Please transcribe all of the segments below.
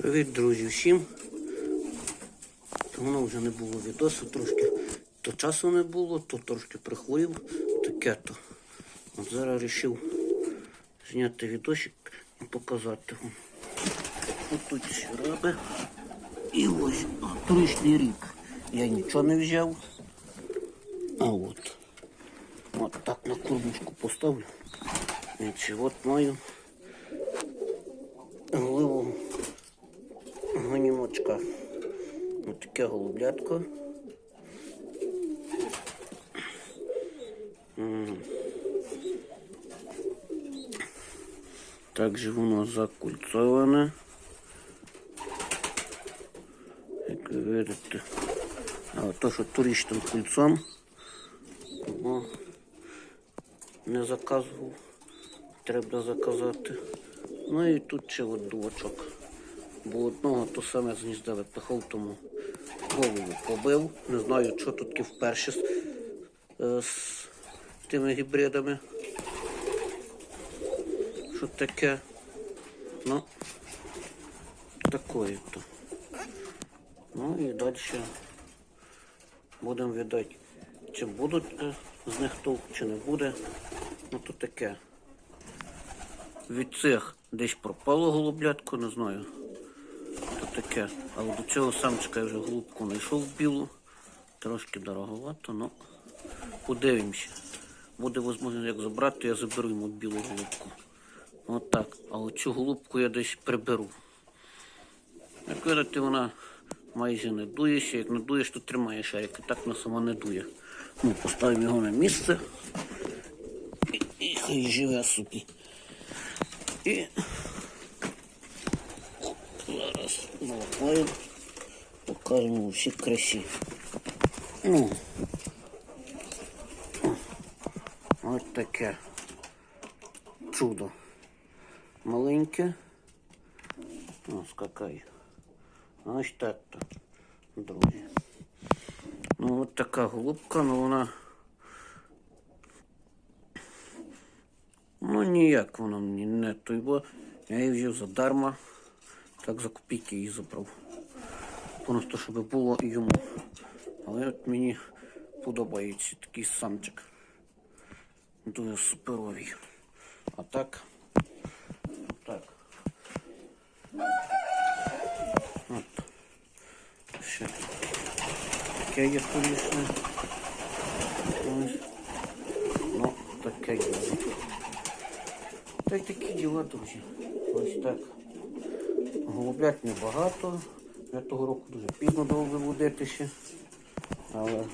Привіт, друзі, всім. Давно вже не було відосу, трошки то часу не було, то трошки прихворів, таке то. От зараз вирішив зняти відосик і показати вам. От тут сіраби. І ось торічний рік. Я нічого не взяв. А от. От так на кормушку поставлю. І от маю голову гонімочка. Ось таке голублятко. М. Також воно закульцоване. Як ви видите. А то, що турічним кульцом, не заказував. Треба заказати. Ну і тут ще от дувачок. Бо одного то саме з гнізда випихав, тому голову побив. Не знаю, що тут вперше з, е, з тими гібридами. Що таке? Ну, такое то. Ну і далі будемо віддати, чи будуть е, з них толк, чи не буде. Ну то таке. Від цих десь пропало голублятко, не знаю. Таке. Але до цього самчика я вже голубку знайшов білу. Трошки дороговато, ну подивимося. Буде можливість як забрати, я заберу йому білу голубку. От так. А оцю голубку я десь приберу. Як видите, вона майже не дується. Як не дуєш, то тримаєш, а як і так вона сама не дує. Ну, поставимо його на місце. І, і хай живе собі. І зараз налапаємо, покажемо у всій красі. Ну, ось таке чудо. Маленьке. О, скакай. Ось так то, друзі. Ну, от така голубка, ну вона. Ну ніяк вона мені не той, бо я її взяв задарма. Так за копійки її забрав. Просто щоб було йому. Але от мені подобається такий самчик. Дуже суперовий. А так. Так. От. Ще. Таке є колісне. Ну, таке є. Та й такі діла, друзі. Ось так. Голублят небагато. Я того року дуже пізно дав виводитися. Але.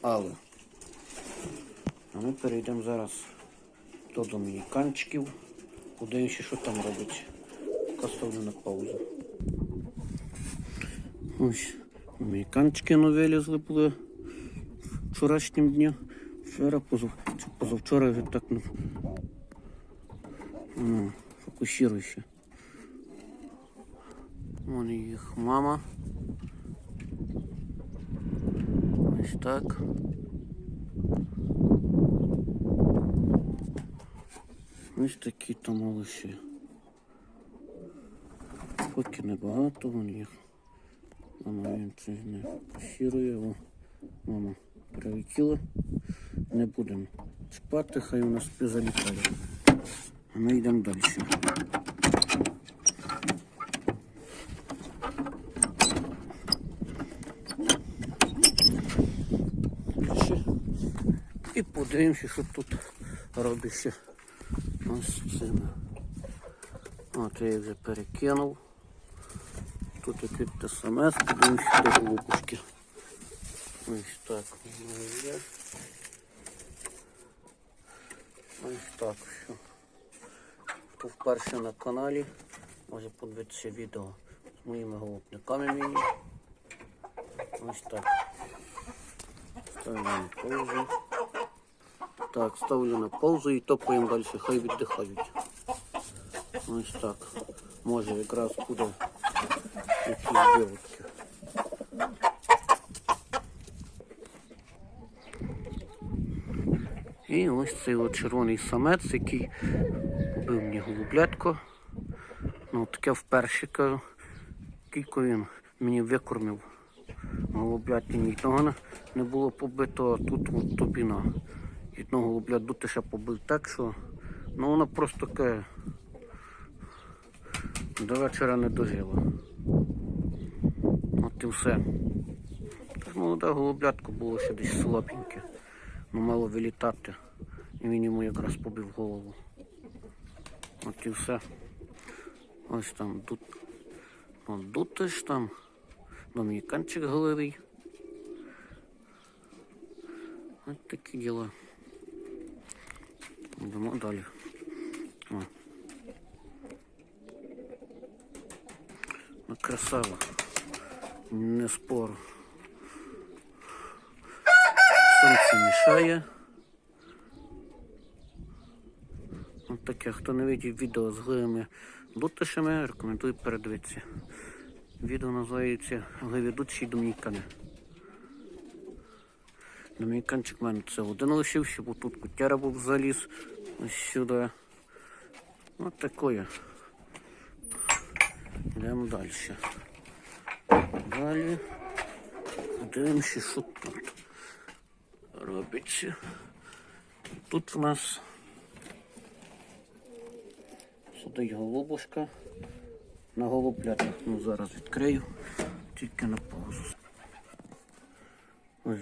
Але. А ми перейдемо зараз до домініканчиків. Подивимося, що там робить. Ставлю на паузу. Ось. Домініканчики нові лізли були вчорашнім днем. Вчора, позав... позавчора вже так ну, фокусируйся. Вон їх мама. Ось так. Ось такі там малыші. Поки небагато вон їх. Мама він це не фокусирує. О, мама прилетіла. Не будемо спати, хай у нас залітає. А ми йдемо далі. Ще. І подивимося, що тут робиться. Ось цим. От я їх вже перекинув. Тут якийсь СМС, подивимося до голубушки. Ось так воно є. Ось так все. Хто вперше на каналі, може подивитися відео з моїми голубниками міні. Ось так. Ставлю на паузу. Так, ставлю на паузу і топаємо далі, хай віддихають. Ось так. Може якраз буде якісь виводки. І ось цей от червоний самець, який убив мені голублятко. Ну, таке вперше кажу. скільки він мені викормив голубляти ні не- було побито, а тут от тобіна. Одного голубля дутиша побив так, що ну воно просто таке до вечора не дожило. От і все. Так молода голублятка було ще десь слабеньке. Ну мало вилітати. І він йому якраз побив голову. От і все. Ось там тут. Вон дутиш там. Домініканчик головий. Ось такі діла. Йдемо далі. О. Ну, красава. Не спору. Сонце мішає. Ось таке, хто не бачив відео з гливими дутишами, рекомендую передивитися. Відео називається Гливідучі домінікани. Домініканчик в мене це один лишився, бо тут кутяра був заліз ось сюди. Ось такое. Йдемо далі. Далі. Дивимося, що тут робиться. Тут в нас сидить голубушка на голублятах. Ну, зараз відкрию, тільки на паузу. Ось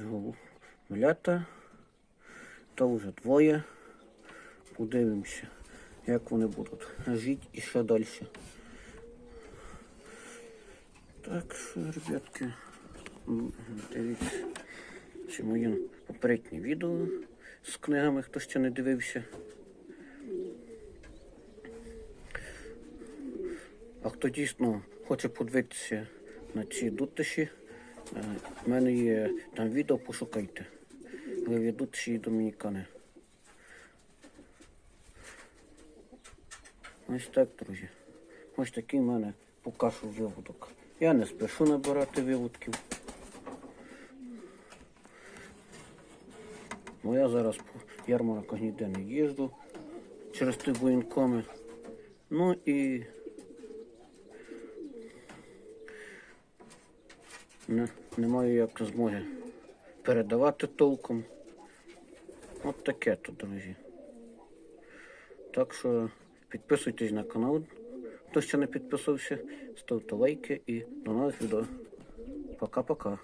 голублята. То вже двоє. Подивимося, як вони будуть жити і ще далі. Так, що, ребятки, дивіться, це моє попереднє відео з книгами, хто ще не дивився. А хто дійсно хоче подивитися на ці дутиші, е, в мене є там відео, пошукайте. Гливі дутиші і домінікани. Ось так, друзі. Ось такий в мене покажу виводок. Я не спішу набирати виводків. Бо я зараз по ярмарках ніде не їжджу через ті воєнкоми. Ну і не, не маю як змоги передавати толком. От таке тут, друзі. Так що підписуйтесь на канал, хто ще не підписався, ставте лайки і до нових відео. Пока-пока.